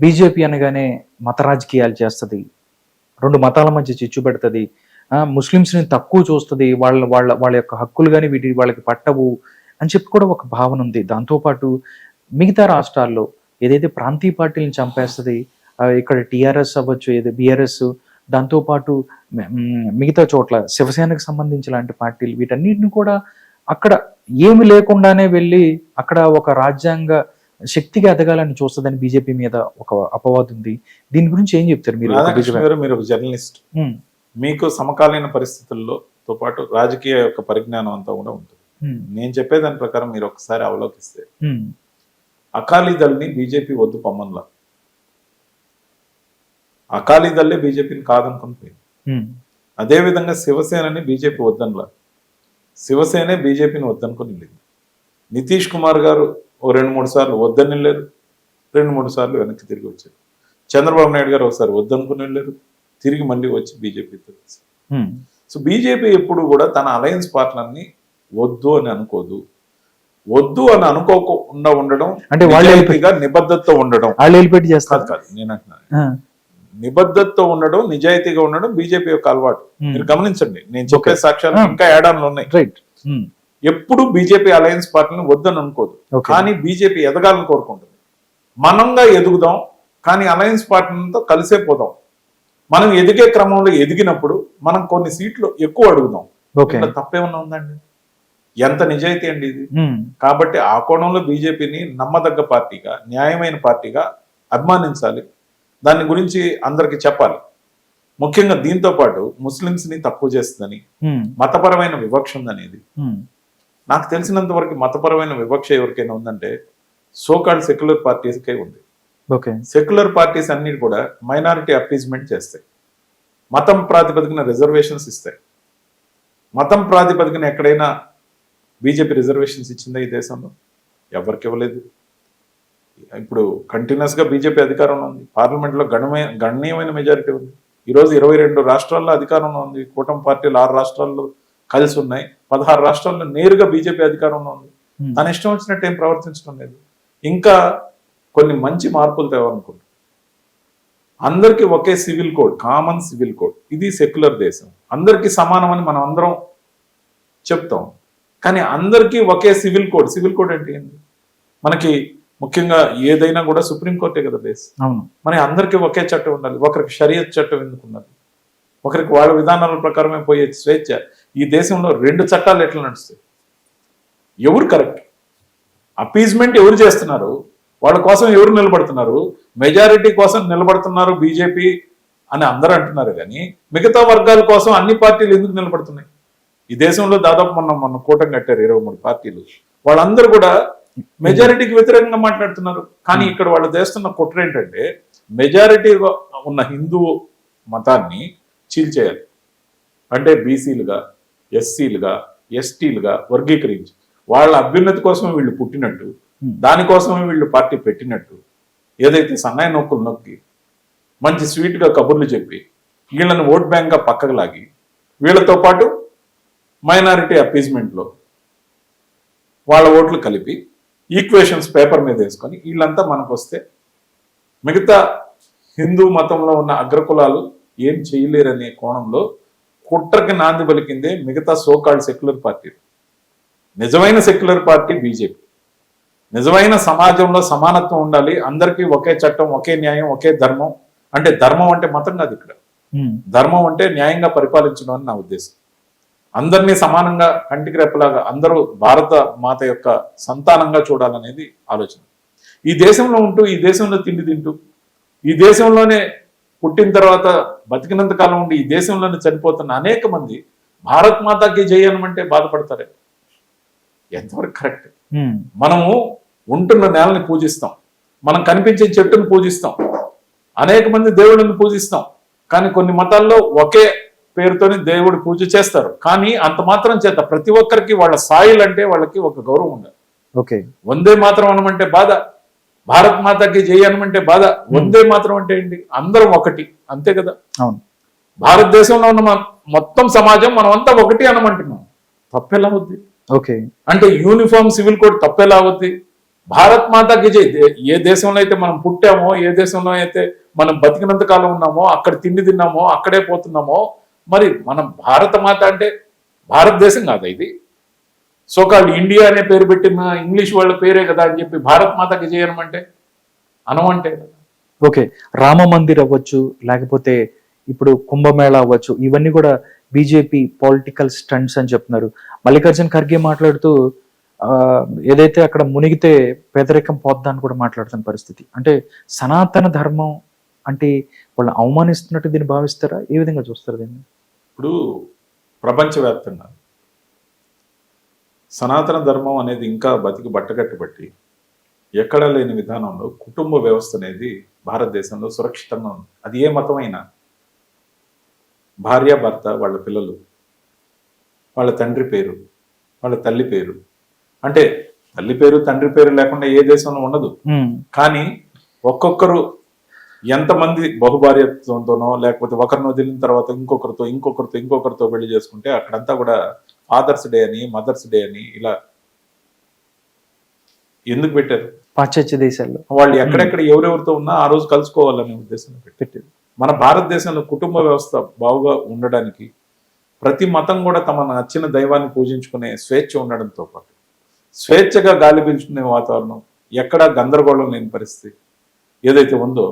BJP అనగానే మత రాజకీయాలు చేస్తుంది. రెండు మతాల మధ్య చిచ్చు పెడుతుంది. ముస్లిమ్స్ని తక్కువ చూస్తుంది. వాళ్ళ వాళ్ళ వాళ్ళ యొక్క హక్కులు కానీ వీటి వాళ్ళకి పట్టవు అని చెప్పి కూడా ఒక భావన ఉంది. దాంతోపాటు మిగతా రాష్ట్రాల్లో ఏదైతే ప్రాంతీయ పార్టీలను చంపేస్తుంది ఇక్కడ టీఆర్ఎస్ అవ్వచ్చు ఏదో బీఆర్ఎస్ దాంతోపాటు మిగతా చోట్ల శివసేనకు సంబంధించి లాంటి పార్టీలు వీటన్నిటిని కూడా అక్కడ ఏమి లేకుండానే వెళ్ళి అక్కడ ఒక రాజ్యాంగ శక్తిగా ఎదగాలని చూస్తుందని బీజేపీ మీద ఒక అపవాదం ఉంది. దీని గురించి ఏం చెప్తారు మీరు? మీరు ఒక జర్నలిస్ట్. మీకు సమకాలీన పరిస్థితుల్లో తో పాటు రాజకీయ యొక్క పరిజ్ఞానం అంతా కూడా ఉంటుంది. నేను చెప్పేదాని ప్రకారం మీరు ఒకసారి అవలోకిస్తే అకాలీదల్ని బీజేపీ వద్దు పొమ్మన్లా అకాలీదల్లే బీజేపీని కాదనుకుని పోయింది. ఉమ్, అదేవిధంగా శివసేనని బీజేపీ వద్దనలా. శివసేనే బీజేపీని వద్దనుకుని వెళ్ళింది. నితీష్ కుమార్ గారు ఓ రెండు మూడు సార్లు వద్దని వెళ్ళారు. రెండు మూడు సార్లు వెనక్కి తిరిగి వచ్చారు. చంద్రబాబు నాయుడు గారు ఒకసారి వద్దనుకుని వెళ్ళారు. తిరిగి మళ్ళీ వచ్చి బీజేపీతో సో బీజేపీ ఎప్పుడు కూడా తన అలయన్స్ పార్ట్నర్ని వద్దు అని అనుకోదు. వద్దు అని అనుకోకుండా ఉండడం అంటే వాళ్ళు నిజాయితీగా నిబద్ధతతో ఉండడం. వాళ్ళు వెళ్ళిపెట్టి చేస్తారు. కాదు నేను అంటున్నాను నిబద్ధతతో ఉండడం నిజాయితీగా ఉండడం బీజేపీ యొక్క అలవాటు. మీరు గమనించండి. నేను చెప్పే. సాక్ష్యాలు. ఇంకా ఏడాలు ఉన్నాయి. రైట్ ఎప్పుడు బీజేపీ అలయన్స్ పార్టీని వద్దని అనుకోదు. కానీ బీజేపీ ఎదగాలని కోరుకుంటుంది. మనంగా ఎదుగుదాం కానీ అలయన్స్ పార్టీలతో కలిసే పోదాం. మనం ఎదిగే క్రమంలో ఎదిగినప్పుడు మనం కొన్ని సీట్లు ఎక్కువ అడుగుదాం. ఇందులో తప్పేమన్నా ఉందండి? ఎంత నిజాయితీ అండి ఇది? కాబట్టి ఆ కోణంలో బీజేపీని నమ్మదగ్గ పార్టీగా న్యాయమైన పార్టీగా అభిమానించాలి. దాని గురించి అందరికీ చెప్పాలి. ముఖ్యంగా దీంతో పాటు ముస్లిమ్స్ని తక్కువ చేస్తుందని మతపరమైన వివక్ష ఉందనేది. నాకు తెలిసినంత వరకు మతపరమైన వివక్ష ఎవరికైనా ఉందంటే సోకాల్డ్ సెక్యులర్ పార్టీస్కే ఉంది. ఓకే. సెక్యులర్ పార్టీస్ అన్ని కూడా మైనారిటీ అపీజ్మెంట్ చేస్తాయి. మతం ప్రాతిపదికన రిజర్వేషన్స్ ఇస్తాయి. మతం ప్రాతిపదికన ఎక్కడైనా బీజేపీ రిజర్వేషన్స్ ఇచ్చిందా ఈ దేశంలో? ఎవరికి ఇవ్వలేదు. ఇప్పుడు కంటిన్యూస్గా బీజేపీ అధికారంలో ఉంది. పార్లమెంట్లో గణమే గణనీయమైన మెజారిటీ ఉంది. ఈ రోజు ఇరవై రెండు రాష్ట్రాల్లో అధికారంలో ఉంది. కూటమి పార్టీలు ఆరు రాష్ట్రాల్లో కలిసి ఉన్నాయి పదహారు రాష్ట్రాల్లో నేరుగా బీజేపీ అధికారంలో ఉంది. తన ఇష్టం వచ్చినట్టు ఏం ప్రవర్తించడం లేదు. ఇంకా కొన్ని మంచి మార్పులు తేవాలనుకుంటున్నాం. అందరికీ ఒకే civil code common civil code. ఇది సెక్యులర్ దేశం. అందరికీ సమానమని మనం అందరం చెప్తాం. కానీ అందరికీ ఒకే సివిల్ కోడ్. సివిల్ కోడ్ అంటే ఏంటి మనకి ముఖ్యంగా ఏదైనా కూడా సుప్రీంకోర్టే కదా బేస్. అవును. మరి అందరికీ ఒకే చట్టం ఉండాలి. ఒకరికి షరియత్ చట్టం ఎందుకు ఉన్నది ఒకరికి వాళ్ళ విధానాల ప్రకారమే పోయే స్వేచ్ఛ. ఈ దేశంలో రెండు చట్టాలు ఎట్లా నడుస్తాయి? ఎవరు కరెక్ట్ అపీజ్మెంట్ ఎవరు చేస్తున్నారు? వాళ్ళ కోసం ఎవరు నిలబడుతున్నారు? మెజారిటీ కోసం నిలబడుతున్నారు బీజేపీ అని అందరూ అంటున్నారు కానీ మిగతా వర్గాల కోసం అన్ని పార్టీలు ఎందుకు నిలబడుతున్నాయి? ఈ దేశంలో దాదాపు మొన్న మొన్న కూటమి కట్టారు ఇరవై మూడు పార్టీలు. వాళ్ళందరూ కూడా మెజారిటీకి వ్యతిరేకంగా మాట్లాడుతున్నారు. కానీ ఇక్కడ వాళ్ళు చేస్తున్న కుట్ర ఏంటంటే మెజారిటీగా ఉన్న హిందూ మతాన్ని చీల్చేయాలి. అంటే బీసీలుగా ఎస్సీలుగా ఎస్టీలుగా వర్గీకరించి వాళ్ళ అభ్యున్నతి కోసం వీళ్ళు పుట్టినట్టు దానికోసమే వీళ్ళు పార్టీ పెట్టినట్టు ఏదైతే సన్నాయి నొక్కులు నొక్కి మంచి స్వీట్గా కబుర్లు చెప్పి వీళ్ళని ఓట్ బ్యాంక్గా పక్కకు లాగి వీళ్ళతో పాటు మైనారిటీ అపీజ్మెంట్లో వాళ్ళ ఓట్లు కలిపి ఈక్వేషన్స్ పేపర్ మీద వేసుకొని వీళ్ళంతా మనకు వస్తే మిగతా హిందూ మతంలో ఉన్న అగ్రకులాలు ఏం చేయలేరనే కోణంలో కుట్రకి నాంది పలికిందే మిగతా సోకాల్డ్ సెక్యులర్ పార్టీ నిజమైన సెక్యులర్ పార్టీ బీజేపీ నిజమైన సమాజంలో సమానత్వం ఉండాలి. అందరికీ ఒకే చట్టం ఒకే న్యాయం ఒకే ధర్మం. అంటే ధర్మం అంటే మతం కాదు ఇక్కడ. ధర్మం అంటే న్యాయంగా పరిపాలించడం అని నా ఉద్దేశం. అందరినీ సమానంగా కంటికి రెప్పలాగా అందరూ భారత మాత యొక్క సంతానంగా చూడాలనేది ఆలోచన. ఈ దేశంలో ఉంటూ ఈ దేశంలో తిండి తింటూ ఈ దేశంలోనే పుట్టిన తర్వాత బతికినంత కాలం ఉండి ఈ దేశంలోనే చనిపోతున్న అనేక మంది భారత్ మాతాకి జయనమంటే బాధపడతారే. ఎంతవరకు కరెక్ట్? మనము ఉంటున్న నేలని పూజిస్తాం. మనం కనిపించే చెట్టును పూజిస్తాం. అనేక మంది దేవుళ్ళని పూజిస్తాం. కానీ కొన్ని మతాల్లో ఒకే పేరుతోని దేవుడి పూజ చేస్తారు. కానీ అంత మాత్రం చేత ప్రతి ఒక్కరికి వాళ్ళ సాయిల్ అంటే వాళ్ళకి ఒక గౌరవం ఉండాలి. ఓకే. వందే మాత్రం అనమంటే బాధ. భారత్ మాతకి జై అనమంటే బాధ. వందే మాత్రం అంటే ఏంటి? అందరం ఒకటి. అంతే కదా? అవును. భారతదేశంలో ఉన్న మన- మొత్తం సమాజం మనం అంతా ఒకటి అనమంటున్నాం. తప్పెలా అవుద్ది? ఓకే. అంటే యూనిఫామ్ సివిల్ కోడ్ తప్పెలా అవుద్ది? భారత్ మాతాకి ఏ దేశంలో అయితే మనం పుట్టామో ఏ దేశంలో అయితే మనం బతికినంత కాలం ఉన్నామో అక్కడ తిండి తిన్నామో అక్కడే పోతున్నామో మరి మనం భారత మాత అంటే భారతదేశం కాదా ఇది? సోకాల్ ఇండియా అనే పేరు పెట్టిన ఇంగ్లీష్ వాళ్ళ పేరే కదా అని చెప్పి భారత్ మాతకి చేయనమంటే అనమంటే కదా. ఓకే రామ మందిర్ అవ్వచ్చు లేకపోతే ఇప్పుడు కుంభమేళ అవ్వచ్చు ఇవన్నీ కూడా బీజేపీ పొలిటికల్ స్టంట్స్ అని చెప్తున్నారు. మల్లికార్జున్ ఖర్గే మాట్లాడుతూ ఏదైతే అక్కడ మునిగితే పేదరికం పోద్దని కూడా మాట్లాడుతున్న పరిస్థితి. అంటే సనాతన ధర్మం అంటే వాళ్ళని అవమానిస్తున్నట్టు దీన్ని భావిస్తారా? ఏ విధంగా చూస్తారు దీన్ని? ఇప్పుడు ప్రపంచవ్యాప్తంగా సనాతన ధర్మం అనేది ఇంకా బతికి బట్టగట్టుబట్టి ఎక్కడ లేని విధానంలో కుటుంబ వ్యవస్థ అనేది భారతదేశంలో సురక్షితంగా ఉంది. అది ఏ మతమైనా. భార్య భర్త వాళ్ళ పిల్లలు వాళ్ళ తండ్రి పేరు వాళ్ళ తల్లి పేరు. అంటే తల్లి పేరు తండ్రి పేరు లేకుండా ఏ దేశంలో ఉండదు. కానీ ఒక్కొక్కరు ఎంతమంది బహుభార్యత్వంతోనో లేకపోతే ఒకరిని వదిలిన తర్వాత ఇంకొకరితో ఇంకొకరితో ఇంకొకరితో పెళ్ళి చేసుకుంటే అక్కడంతా కూడా ఫాదర్స్ డే అని మదర్స్ డే అని ఇలా ఎందుకు పెట్టారు? పాశ్చాత్య దేశాల్లో. వాళ్ళు ఎక్కడెక్కడ ఎవరెవరితో ఉన్నా ఆ రోజు కలుసుకోవాలనే ఉద్దేశంలో పెట్టారు. మన భారతదేశంలో కుటుంబ వ్యవస్థ బాగుగా ఉండడానికి ప్రతి మతం కూడా తమ నచ్చిన దైవాన్ని పూజించుకునే స్వేచ్ఛ ఉండడంతో పాటు స్వేచ్ఛగా గాలి పీల్చుకునే వాతావరణం ఎక్కడా గందరగోళం లేని పరిస్థితి ఏదైతే ఉందో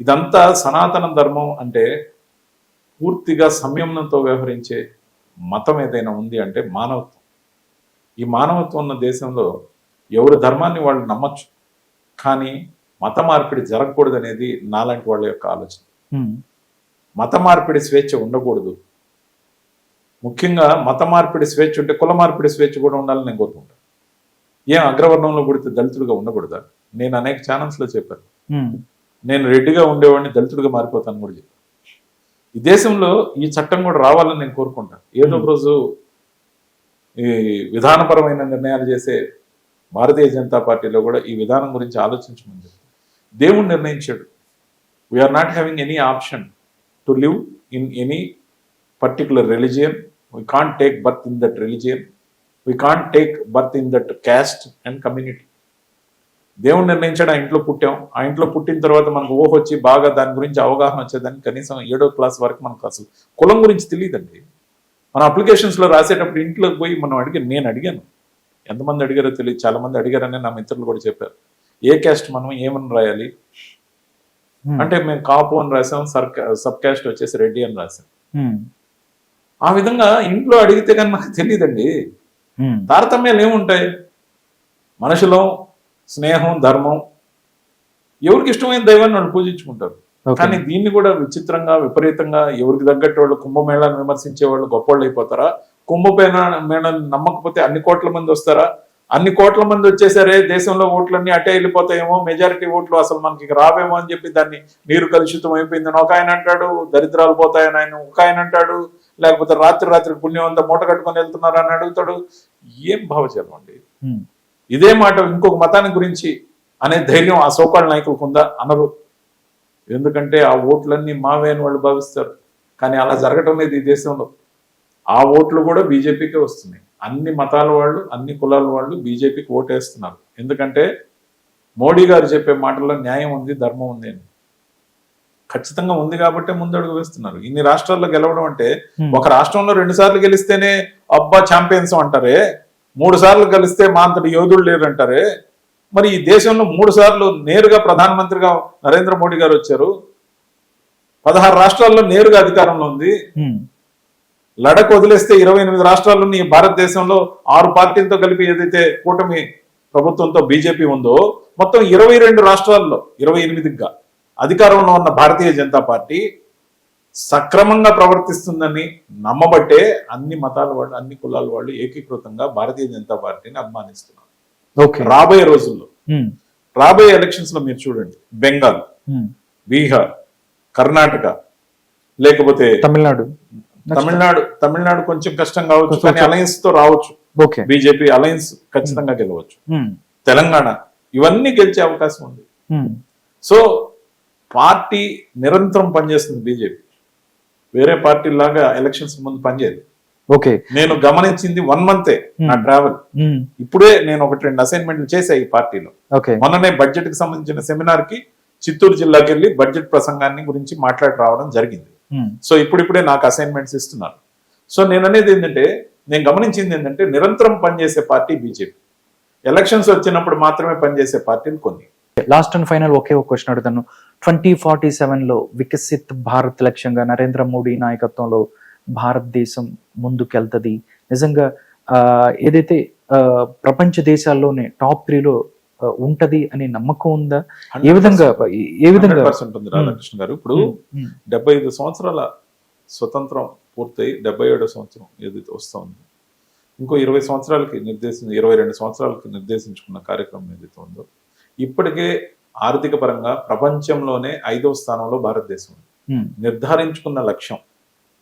ఇదంతా సనాతన ధర్మం అంటే పూర్తిగా సంయమనంతో వ్యవహరించే మతం ఏదైనా ఉంది అంటే మానవత్వం. ఈ మానవత్వం ఉన్న దేశంలో ఎవరి ధర్మాన్ని వాళ్ళు నమ్మచ్చు. కానీ మత మార్పిడి జరగకూడదు అనేది నాలాంటి వాళ్ళ యొక్క ఆలోచన. మత మార్పిడి స్వేచ్ఛ ఉండకూడదు. ముఖ్యంగా మత మార్పిడి స్వేచ్ఛ ఉంటే కుల మార్పిడి స్వేచ్ఛ కూడా ఉండాలని నేను కోరుకుంటాను ఏం అగ్రవర్ణంలో పుడితే దళితుడిగా ఉండకూడదా? నేను అనేక ఛానల్స్లో చెప్పాను. నేను రెడ్డిగా ఉండేవాడిని దళితుడిగా మారిపోతాను కూడా చెప్పాను ఈ దేశంలో ఈ చట్టం కూడా రావాలని నేను కోరుకుంటాను. ఏదో రోజు ఈ విధానపరమైన నిర్ణయాలు చేసే భారతీయ జనతా పార్టీలో కూడా ఈ విధానం గురించి ఆలోచించమని దేవుడు నిర్ణయించాడు. We are not having any option to live in any particular religion we can't take birth in that religion we can't take birth in that caste and community దేవుడు నిర్ణయించాడు ఆ ఇంట్లో పుట్టాం. ఆ ఇంట్లో పుట్టిన తర్వాత మనకు ఊహ వచ్చి బాగా దాని గురించి అవగాహన వచ్చేదానికి కనీసం ఏడో క్లాస్ వరకు మనకు అసలు కులం గురించి తెలియదండి. మన applications లో రాసేటప్పుడు ఇంట్లోకి పోయి మనం అడిగాను నేను అడిగాను. ఎంతమంది అడిగారో తెలియదు చాలా మంది అడిగారని నా మిత్రులు కూడా చెప్పారు. ఏ క్యాస్ట్ మనం ఏమని రాయాలి? అంటే మేము కాపు అని రాసాం సర్ సబ్ క్యాస్ట్ వచ్చేసి రెడ్డి అని రాసాం. ఆ విధంగా ఇంట్లో అడిగితే కానీ నాకు తెలియదండి. తారతమ్యాలు ఏముంటాయి? మనుషులో స్నేహం ధర్మం ఎవరికి ఇష్టమైన దైవాన్ని వాళ్ళు పూజించుకుంటారు. కానీ దీన్ని కూడా విచిత్రంగా విపరీతంగా ఎవరికి తగ్గట్టు వాళ్ళు కుంభమేళాన్ని విమర్శించే వాళ్ళు గొప్పవాళ్ళు అయిపోతారా కుంభమేళ మేళాన్ని నమ్మకపోతే అన్ని కోట్ల మంది వస్తారా? అన్ని కోట్ల మంది వచ్చేసరే దేశంలో ఓట్లన్నీ అటే వెళ్ళిపోతాయేమో మెజారిటీ ఓట్లు అసలు మనకి రావేమో అని చెప్పి దాన్ని నీరు కలుషితం అయిపోయిందని ఒక ఆయన అంటాడు దరిద్రాలు పోతాయని ఆయన ఒక ఆయన అంటాడు లేకపోతే రాత్రి రాత్రి పుణ్యం అంతా మూట కట్టుకొని వెళ్తున్నారు అని అడుగుతాడు. ఏం భావజాలం అండి? ఇదే మాట ఇంకొక మతాన్ని గురించి అనే ధైర్యం ఆ సోకాళ్ళ నాయకులకు ఉందా? అనరు. ఎందుకంటే ఆ ఓట్లన్నీ మావే అని వాళ్ళు భావిస్తారు. కానీ అలా జరగటం లేదు ఈ దేశంలో. ఆ ఓట్లు కూడా బీజేపీకే వస్తున్నాయి. అన్ని మతాల వాళ్ళు అన్ని కులాల వాళ్ళు బీజేపీకి ఓటేస్తున్నారు. ఎందుకంటే మోడీ గారు చెప్పే మాటల్లో న్యాయం ఉంది ధర్మం ఉంది అని. ఖచ్చితంగా ఉంది కాబట్టే ముందడుగు వేస్తున్నారు. ఇన్ని రాష్ట్రాల్లో గెలవడం అంటే. ఒక రాష్ట్రంలో రెండు సార్లు గెలిస్తేనే అబ్బా ఛాంపియన్స్ అంటారే. మూడు సార్లు గెలిస్తే మా అంతటి యోధుడు లేరు అంటారే మరి ఈ దేశంలో మూడు సార్లు నేరుగా ప్రధానమంత్రిగా నరేంద్ర మోడీ గారు వచ్చారు. పదహారు రాష్ట్రాల్లో నేరుగా అధికారంలో ఉంది. లడక్ వదిలేస్తే ఇరవై ఎనిమిది రాష్ట్రాల్లో ఈ భారతదేశంలో ఆరు పార్టీలతో కలిపి ఏదైతే కూటమి ప్రభుత్వంతో బీజేపీ ఉందో మొత్తం ఇరవై రెండు రాష్ట్రాల్లో ఇరవై ఎనిమిదిగా అధికారంలో ఉన్న భారతీయ జనతా పార్టీ సక్రమంగా ప్రవర్తిస్తుందని నమ్మబట్టే అన్ని మతాల వాళ్ళు అన్ని కులాల వాళ్ళు ఏకీకృతంగా భారతీయ జనతా పార్టీని అభిమానిస్తున్నారు. ఓకే. రాబోయే రోజుల్లో రాబోయే ఎలక్షన్స్లో మీరు చూడండి. బెంగాల్ బీహార్ కర్ణాటక లేకపోతే తమిళనాడు. తమిళనాడు తమిళనాడు కొంచెం కష్టం కావచ్చు కానీ అలయన్స్తో రావచ్చు. ఓకే. బీజేపీ అలయన్స్ ఖచ్చితంగా గెలవచ్చు. తెలంగాణ ఇవన్నీ గెలిచే అవకాశం ఉంది. సో పార్టీ నిరంతరం పనిచేస్తుంది బీజేపీ. వేరే పార్టీ లాగా ఎలక్షన్స్ ముందు పనిచేయదు. ఓకే. నేను గమనించింది వన్ మంతే నా ట్రావెల్. ఇప్పుడే నేను ఒకటి రెండు అసైన్మెంట్లు చేశా ఈ పార్టీలో. మొన్ననే బడ్జెట్కి సంబంధించిన సెమినార్కి చిత్తూరు జిల్లాకి వెళ్ళి బడ్జెట్ ప్రసంగాన్ని గురించి మాట్లాడి రావడం జరిగింది. సో ఇప్పుడిప్పుడే నాకు అసైన్మెంట్స్ ఇస్తున్నారు. సో నేను అనేది ఏంటంటే నేను గమనించింది ఏంటంటే నిరంతరం పనిచేసే పార్టీ బీజేపీ. ఎలక్షన్స్ వచ్చినప్పుడు మాత్రమే పనిచేసే పార్టీలు కొన్ని. లాస్ట్ అండ్ ఫైనల్ ఒకే ఒక క్వశ్చన్ అడుగుతాను. ట్వంటీ ఫార్టీ సెవెన్లో వికసిత్ భారత్ లక్ష్యంగా నరేంద్ర మోడీ నాయకత్వంలో భారతదేశం ముందుకెళ్తది. నిజంగా ఆ, ఏదైతే ప్రపంచ దేశాల్లోనే టాప్ త్రీలో ఉంటది అనే నమ్మకం ఉందా? ఏ విధంగా ఏ విధంగా? రాధాకృష్ణ గారు. ఇప్పుడు డెబ్బై ఐదు సంవత్సరాల స్వతంత్రం పూర్తయి డెబ్బై ఏడో సంవత్సరం ఏదైతే వస్తా ఉంది ఇంకో ఇరవై సంవత్సరాలకి నిర్దేశించి ఇరవై రెండు సంవత్సరాలకి నిర్దేశించుకున్న కార్యక్రమం ఏదైతే ఉందో ఇప్పటికే ఆర్థిక పరంగా ప్రపంచంలోనే ఐదవ స్థానంలో భారతదేశం ఉంది. నిర్ధారించుకున్న లక్ష్యం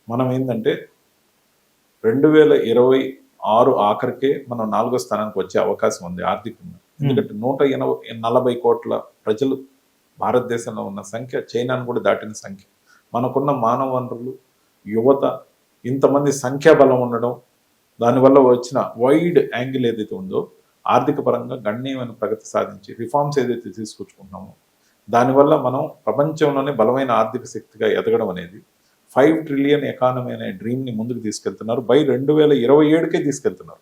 మనం ఏంటంటే రెండు వేల ఇరవై ఆరు ఆఖరికే మనం నాలుగో స్థానానికి వచ్చే అవకాశం ఉంది ఆర్థికంగా. ఎందుకంటే నూట ఎనభై నలభై కోట్ల ప్రజలు భారతదేశంలో ఉన్న సంఖ్య చైనాను కూడా దాటిన సంఖ్య. మనకున్న మానవ వనరులు యువత ఇంతమంది సంఖ్యాబలం ఉండడం దానివల్ల వచ్చిన వైడ్ యాంగిల్ ఏదైతే ఉందో ఆర్థిక పరంగా గణనీయమైన ప్రగతి సాధించి రిఫార్మ్స్ ఏదైతే తీసుకొచ్చుకుంటున్నామో దానివల్ల మనం ప్రపంచంలోనే బలమైన ఆర్థిక శక్తిగా ఎదగడం అనేది ఫైవ్ ట్రిలియన్ ఎకానమీ అనే డ్రీమ్ని ముందుకు తీసుకెళ్తున్నారు. బై రెండు వేల ఇరవై ఏడుకే తీసుకెళ్తున్నారు.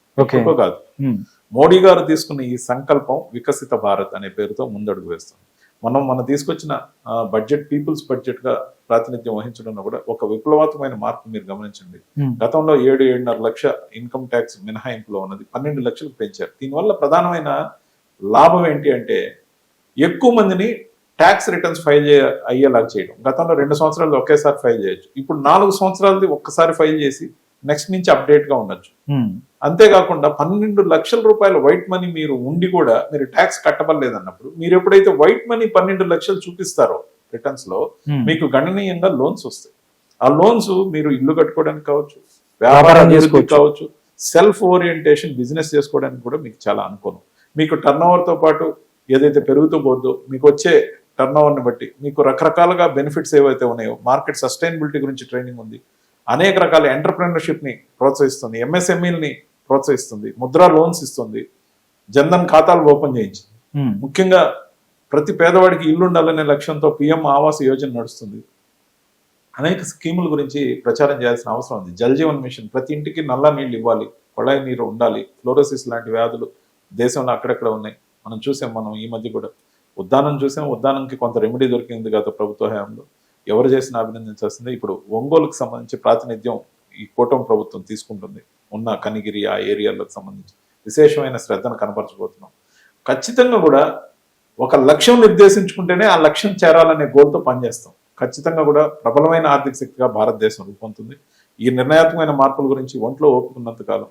కాదు. ఉమ్, మోడీ గారు తీసుకున్న ఈ సంకల్పం వికసిత భారత్ అనే పేరుతో ముందడుగు వేస్తుంది. మనం మనం తీసుకొచ్చిన బడ్జెట్ పీపుల్స్ బడ్జెట్గా ప్రాతినిధ్యం వహించడంలో కూడా ఒక విప్లవాత్మకమైన మార్పు మీరు గమనించండి. గతంలో ఏడు ఏడున్నర లక్ష ఇన్కమ్ ట్యాక్స్ మినహాయింపులో ఉన్నది పన్నెండు లక్షలకు పెంచారు. దీనివల్ల ప్రధానమైన లాభం ఏంటి అంటే ఎక్కువ మందిని ట్యాక్స్ రిటర్న్స్ ఫైల్ చేయ అయ్యేలాగా చేయడం. గతంలో రెండు సంవత్సరాలు ఒకేసారి ఫైల్ చేయొచ్చు. ఇప్పుడు నాలుగు సంవత్సరాలది ఒక్కసారి ఫైల్ చేసి నెక్స్ట్ నుంచి అప్డేట్గా ఉండొచ్చు అంతేకాకుండా పన్నెండు లక్షల రూపాయల వైట్ మనీ మీరు ఉండి కూడా మీరు ట్యాక్స్ కట్టబడలేదన్నప్పుడు మీరు ఎప్పుడైతే వైట్ మనీ పన్నెండు లక్షలు చూపిస్తారో రిటర్న్స్లో. మీకు గణనీయంగా లోన్స్ వస్తాయి ఆ లోన్స్ మీరు ఇల్లు కట్టుకోవడానికి కావచ్చు వ్యాపారం చేసుకోవచ్చు. కావచ్చు సెల్ఫ్ ఓరియంటేషన్ బిజినెస్ చేసుకోవడానికి కూడా మీకు చాలా అనుకూలం మీకు టర్న్తో పాటు ఏదైతే పెరుగుతూ పోద్దో మీకు వచ్చే టర్న్ని బట్టి మీకు రకరకాలుగా బెనిఫిట్స్ ఏవైతే ఉన్నాయో మార్కెట్ సస్టైనబిలిటీ గురించి ట్రైనింగ్ ఉంది అనేక రకాల ఎంటర్ప్రినర్షిప్ని ప్రోత్సహిస్తుంది ఎంఎస్ఎంఈల్ని ప్రోత్సహిస్తుంది ముద్రా లోన్స్ ఇస్తుంది జన్ధన్ ఖాతాలు ఓపెన్ చేయించింది. ముఖ్యంగా ప్రతి పేదవాడికి ఇల్లు ఉండాలనే లక్ష్యంతో పిఎం ఆవాస్ యోజన నడుస్తుంది. అనేక స్కీముల గురించి ప్రచారం చేయాల్సిన అవసరం ఉంది. జల్ జీవన్ మిషన్ ప్రతి ఇంటికి నల్ల నీళ్ళు ఇవ్వాలి కొళాయి నీరు ఉండాలి ఫ్లోరోసిస్ లాంటి వ్యాధులు దేశంలో అక్కడక్కడ ఉన్నాయి. మనం చూసాం మనం ఈ మధ్య కూడా. ఉద్దానం చూసాం ఉద్దానంకి కొంత రెమెడీ దొరికింది గత ప్రభుత్వ హయాంలో. ఎవరు చేసిన అభినందించాల్సిందే. ఇప్పుడు ఒంగోలుకు సంబంధించి ప్రాతినిధ్యం ఈ కూటమి ప్రభుత్వం తీసుకుంటుంది. ఉన్న కనిగిరి ఆ ఏరియాలకు సంబంధించి విశేషమైన శ్రద్ధను కనపరచబోతున్నాం. ఖచ్చితంగా కూడా ఒక లక్ష్యం నిర్దేశించుకుంటేనే ఆ లక్ష్యం చేరాలనే గోల్తో పనిచేస్తాం. ఖచ్చితంగా కూడా ప్రబలమైన ఆర్థిక శక్తిగా భారతదేశం రూపొందుతుంది. ఈ నిర్ణయాత్మకమైన మార్పుల గురించి ఒంట్లో ఓపుకున్నంత కాలం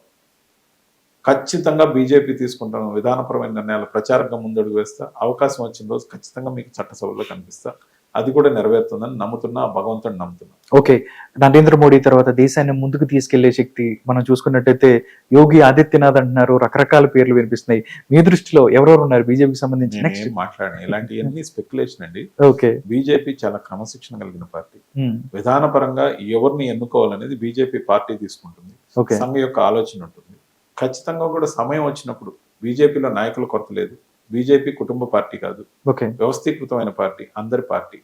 ఖచ్చితంగా బీజేపీ తీసుకుంటున్న విధానపరమైన నిర్ణయాల ప్రచారంగా ముందడుగు వేస్తా అవకాశం వచ్చిన రోజు ఖచ్చితంగా మీకు చట్టసభలో కనిపిస్తా. అది కూడా నెరవేరుతుందని నమ్ముతున్నా భగవంతుని నమ్ముతున్నా. ఓకే. నరేంద్ర మోడీ తర్వాత దేశాన్ని ముందుకు తీసుకెళ్ళే శక్తి మనం చూసుకున్నట్టయితే యోగి ఆదిత్యనాథ్ అంటున్నారు రకరకాల పేర్లు వినిపిస్తున్నాయి. మీ దృష్టిలో ఎవరెవరు ఉన్నారు బీజేపీకి సంబంధించి నెక్స్ట్ ఏం మాట్లాడాను. ఇలాంటివన్నీ స్పెక్యులేషన్ అండి. ఓకే. బీజేపీ చాలా క్రమశిక్షణ కలిగిన పార్టీ. ఉమ్, విధానపరంగా ఎవరిని ఎన్నుకోవాలనేది బీజేపీ పార్టీ తీసుకుంటుంది. ఓకే. సంఘ యొక్క ఆలోచన ఉంటుంది. ఖచ్చితంగా కూడా సమయం వచ్చినప్పుడు బీజేపీలో నాయకుల కొరత లేదు. బీజేపీ కుటుంబ పార్టీ కాదు. ఓకే. వ్యవస్థీకృతమైన పార్టీ అందరి పార్టీ.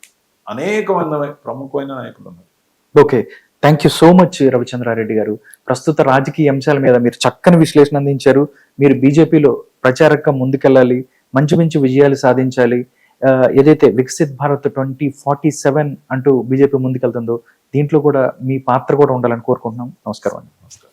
అనేక మంది ప్రముఖమైన నాయకులు ఉన్నారు. Okay. Thank you so much Ravichandra Reddy గారు. ప్రస్తుత రాజకీయ అంశాల మీద మీరు చక్కని విశ్లేషణ అందించారు. మీరు బీజేపీలో ప్రచారకంగా ముందుకెళ్ళాలి మంచి మంచి విజయాలు సాధించాలి. ఏదైతే Viksit Bharat twenty forty seven అంటూ బీజేపీ ముందుకెళ్తుందో దీంట్లో కూడా మీ పాత్ర కూడా ఉండాలని కోరుకుంటున్నాం. నమస్కారం అండి. నమస్కారం.